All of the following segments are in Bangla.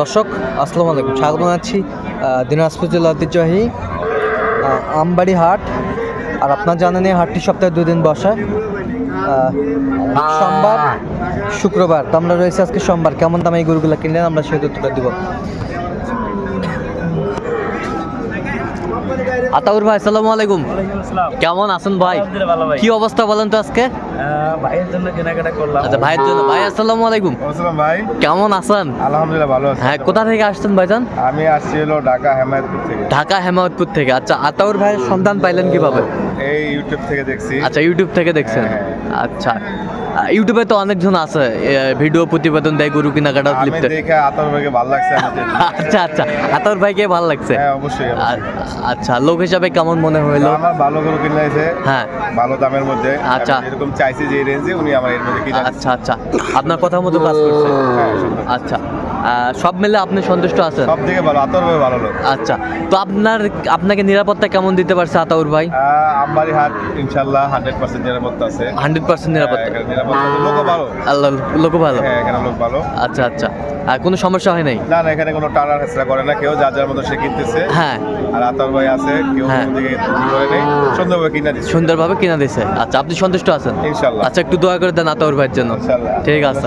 দর্শক আসসালামু আলাইকুম। স্বাগত জানাচ্ছি দিনাজপুর জেলা ঐতিহ্যবাহী আমবাড়ি হাট। আর আপনার জানেন এই হাটটি সপ্তাহে দুই দিন বসে। সোমবার শুক্রবার। তো আমরা রয়েছে আজকে সোমবার। কেমন দাম এই গরুগুলো কিনলেন? আমরা সেই তথ্যটা দিব। আতাউর ভাই আসসালামু আলাইকুম। কেমন আছেন ভাই? কি অবস্থা বলেন তো আজকে? ভাইয়ের জন্য কেনাকাটা করলাম। আচ্ছা ভাইয়ের জন্য। ভাই আসসালামু আলাইকুম। আসসালাম ভাই। কেমন আছেন? আলহামদুলিল্লাহ ভালো আছি। হ্যাঁ কোথা থেকে আসছেন ভাইজান? আমি আসছি হলো ঢাকা হেমায়তপুর থেকে। ঢাকা হেমায়তপুর থেকে। আচ্ছা আতাউর ভাইয়ের সন্ধান পাইলেন কীভাবে? এই ইউটিউব থেকে দেখছি। আচ্ছা ইউটিউব থেকে দেখছেন। হ্যাঁ, আচ্ছা। আহ, ইউটিউবে তো অনেকজন আছে ভিডিও প্রতিবেদন দেয় গরু কেনাকাটা আমি লিখতে দেখে আতর ভাইকে ভালো লাগছে আচ্ছা আচ্ছা আতাউর ভাইকে ভালো লাগছে? হ্যাঁ অবশ্যই আচ্ছা লোক হিসাবে কেমন মনে হইল? আমার ভালো করে কিনে আছে হ্যাঁ। ভালো দামের মধ্যে। আচ্ছা। আমি যেরকম চাইছি যে রেঞ্জে উনি আমার এর মধ্যে কিনে আচ্ছা আচ্ছা। আপনার কথা মতো কাজ করছে? হ্যাঁ, আচ্ছা। সব মিলে আপনি সন্তুষ্ট আছেন? সব থেকে ভালো আতর ভাই ভালো লোক। আচ্ছা। তো আপনার আপনাকে নিরাপত্তা কেমন দিতে পারছে আতাউর ভাই? হাট ইনশাল্লাহ হান্ড্রেড পার্সেন্ট নিরাপত্তা আছে। হান্ড্রেড পার্সেন্ট নিরাপত্তা হ্যাঁ, আল্লাহ লোক ভালো। হ্যাঁ এখানে লোক ভালো। আচ্ছা আচ্ছা। আর কোনো সমস্যা হয় নাই? না না এখানে কোনো টানার হেসরা করে না। কেউ যার যার মতো সে কিনতেছে। হ্যাঁ। আর আতর ভাই আছে কেউ হ্যাঁ। করে নেই। সুন্দরভাবে কিনে দিচ্ছে। সুন্দরভাবে কিনা দিছে। আচ্ছা আপনি সন্তুষ্ট আছেন? আচ্ছা একটু দোয়া করে দেন আতাউর ভাইয়ের জন্য। ঠিক আছে।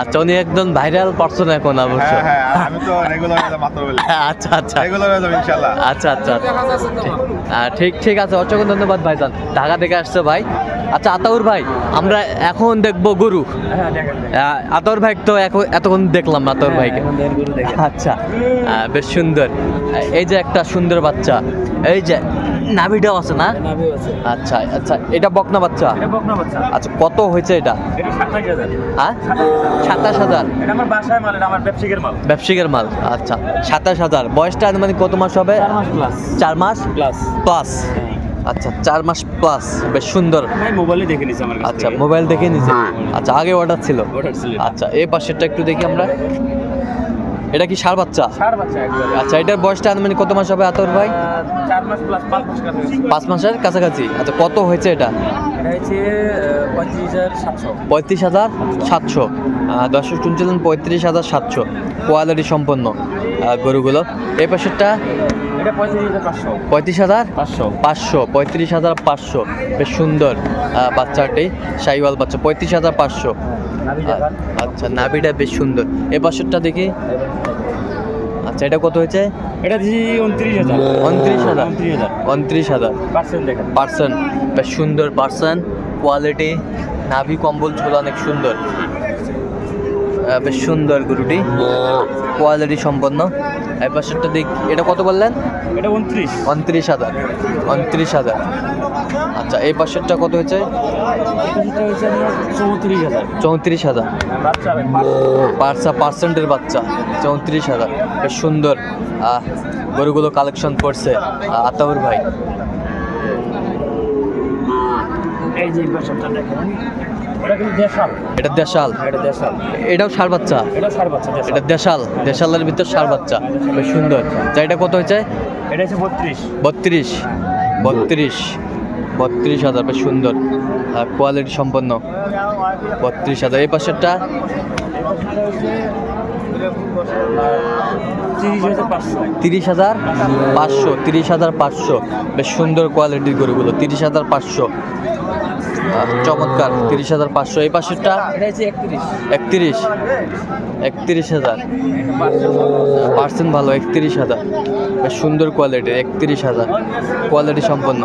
আচ্ছা উনি একদম ভাইরাল পার্সন এখন অবশ্য। হ্যাঁ হ্যাঁ আমি তো রেগুলার মাত্র বলি আচ্ছা আচ্ছা। রেগুলার হয়ে যাবে আচ্ছা আচ্ছা আচ্ছা। ঠিক ঠিক আছে অসংখ্য ধন্যবাদ ভাইজান। ঢাকা থেকে আসছে ভাই। আচ্ছা আতাউর ভাই আমরা এখন দেখব গরু। হ্যাঁ আতাউর ভাই তো এখন এতক্ষণ দেখলাম আতাউর ভাইকে। দেখেন আচ্ছা বেশ সুন্দর। এই যে একটা সুন্দর বাচ্চা এই যে নাভিটাও আছে না? আচ্ছা আচ্ছা এটা বকনা বাচ্চা? বকনা বাচ্চা। আচ্ছা কত হয়েছে এটা? সাতাশ হাজার। হ্যাঁ? ব্যবসায়িকের মাল। আচ্ছা সাতাশ হাজার। বয়সটা আনুমানিক কত মাস হবে? চার মাস প্লাস চার মাস? প্লাস প্লাস আচ্ছা চার মাস প্লাস বেশ সুন্দর। ভাই মোবাইলে দেখে নিছি আমার আচ্ছা মোবাইল দেখে নিছে। আচ্ছা আগে অর্ডার ছিল। আচ্ছা এই পাশেরটা একটু দেখি আমরা। এটা কি সার বাচ্চা? সার বাচ্চা আচ্ছা এটার বয়সটা আনুমানিক কত মাস হবে আতর ভাই? চার মাস প্লাস পাঁচ মাস কাছাকাছি। পাঁচ মাসের কাছাকাছি। আচ্ছা কত হয়েছে এটা? এটা পঁয়ত্রিশ হাজার সাতশো। দর্শক শুনছিলেন পঁয়ত্রিশ হাজার সাতশো। কোয়ালিটি সম্পন্ন গরুগুলো। এই পাশেরটা এটা পঁয়ত্রিশ হাজার পাঁচশো। পাঁচশো। পঁয়ত্রিশ হাজার পাঁচশো। বেশ সুন্দর বাচ্চাটি সাইওয়াল বাচ্চা পঁয়ত্রিশ হাজার পাঁচশো। আচ্ছা নাভিটা বেশ সুন্দর। এ পাশেরটা দেখি। আচ্ছা এটা কত হয়েছে? এটা দিচ্ছি উনত্রিশ হাজার। উনত্রিশ হাজার। উনত্রিশ হাজার। পার্সেন্ট দেখেন। পার্সেন্ট বেশ সুন্দর পার্সেন্ট। কোয়ালিটি নাভি কম্বল ঝোল অনেক সুন্দর। বেশ সুন্দর গরুটি। কোয়ালিটি সম্পন্ন। এই পাশেরটা দিক এটা কত বললেন? এটা উনত্রিশ। উনত্রিশ হাজার। উনত্রিশ হাজার। আচ্ছা এই পাশেরটা কত হয়েছে? চৌত্রিশ হাজার। চৌত্রিশ হাজার। বাচ্চা পার্সা পার্সেন্টের বাচ্চা। চৌত্রিশ হাজার। বেশ সুন্দর। আহ, গরুগুলো কালেকশন করছে আতাউর ভাই। এই যে বাচ্চাটা দেখেন এটা কিন্তু দেশাল। এটা দেশাল। এটা দেশাল। এটাও সার বাচ্চা। এটা সার বাচ্চা দেশাল। এটা দেশাল। দেশালের ভিতর সার বাচ্চা। বেশ সুন্দর। যা এটা কত হয়েছে? এটা হচ্ছে বত্রিশ। বত্রিশ। বত্রিশ। বত্রিশ হাজার বেশ সুন্দর। কোয়ালিটি সম্পন্ন। বত্রিশ হাজার। এই পাশেরটা? তিরিশ হাজার পাঁচশো তিরিশ হাজার পাঁচশো। বেশ সুন্দর কোয়ালিটির গরুগুলো তিরিশ হাজার পাঁচশো। চমৎকার তিরিশ হাজার পাঁচশো। এই পাশেরটা? একত্রিশ। একত্রিশ হাজার। পার্সেন্ট ভালো একত্রিশ হাজার। বেশ সুন্দর কোয়ালিটির একত্রিশ হাজার। কোয়ালিটি সম্পন্ন।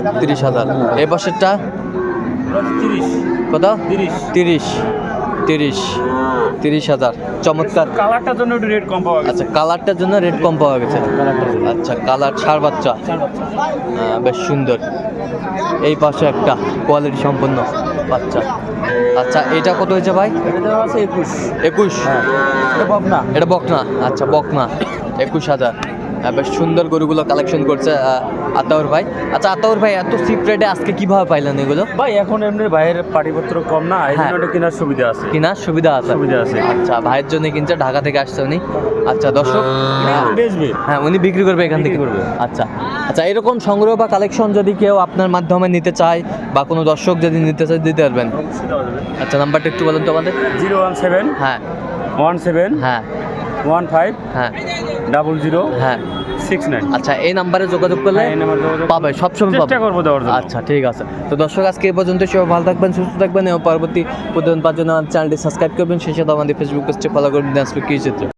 একত্রিশ হাজার। এই পাশেরটা? কত? তিরিশ। তিরিশ তিরিশ হাজার। চমৎকার। কালারটার জন্য একটু রেট কম পাওয়া আচ্ছা কালারটার জন্য রেট কম পাওয়া গেছে? আচ্ছা কালার ছাড় বাচ্চা। বেশ সুন্দর। এই পাশে একটা কোয়ালিটি সম্পন্ন বাচ্চা। আচ্ছা এটা কত হয়েছে ভাই? একুশ। একুশ? এটা পাবনা এটা বকনা। আচ্ছা বকনা। একুশ হাজার। বেশ সুন্দর গরুগুলো কালেকশন করছে আতাউর ভাই। আচ্ছা আতাউর ভাই এত চিপ রেটে আজকে কীভাবে পাইলেন এগুলো? ভাই এখন এমনি ভাইয়ের পাটিপত্র কম না হ্যাঁ। এটা কেনার সুবিধা আছে। কেনার সুবিধা আছে? সুবিধা আছে। আচ্ছা ভাইয়ের জন্য কিনছে ঢাকা থেকে আসছে উনি। আচ্ছা দর্শক আহ, বেচবে। হ্যাঁ উনি বিক্রি করবে এখান থেকে। করবে। আচ্ছা আচ্ছা এরকম সংগ্রহ বা কালেকশন যদি কেউ আপনার মাধ্যমে নিতে চায় বা কোনো দর্শক যদি নিতে চায় দিতে পারবেন। আচ্ছা নাম্বারটা একটু বলেন তো আমাদের। জিরো ওয়ান সেভেন হ্যাঁ। ওয়ান সেভেন হ্যাঁ। ওয়ান ফাইভ হ্যাঁ। ডাবল জিরো হ্যাঁ। সিক্স নাইন আচ্ছা এই নাম্বারে যোগাযোগ করলে হ্যাঁ, পাবে সবসময় চেষ্টা করব দেওয়ার জন্য। আচ্ছা ঠিক আছে। তো দর্শক আজকে এই পর্যন্ত সবাই ভালো থাকবেন সুস্থ থাকবেন। এবং পরবর্তী প্রতিদিন পাওয়ার জন্য চ্যানেলটি সাবস্ক্রাইব করবেন। সেই সাথে আমাদের ফেসবুক পেজটি ফলো করবেন। দিনাজপুর কি চিত্র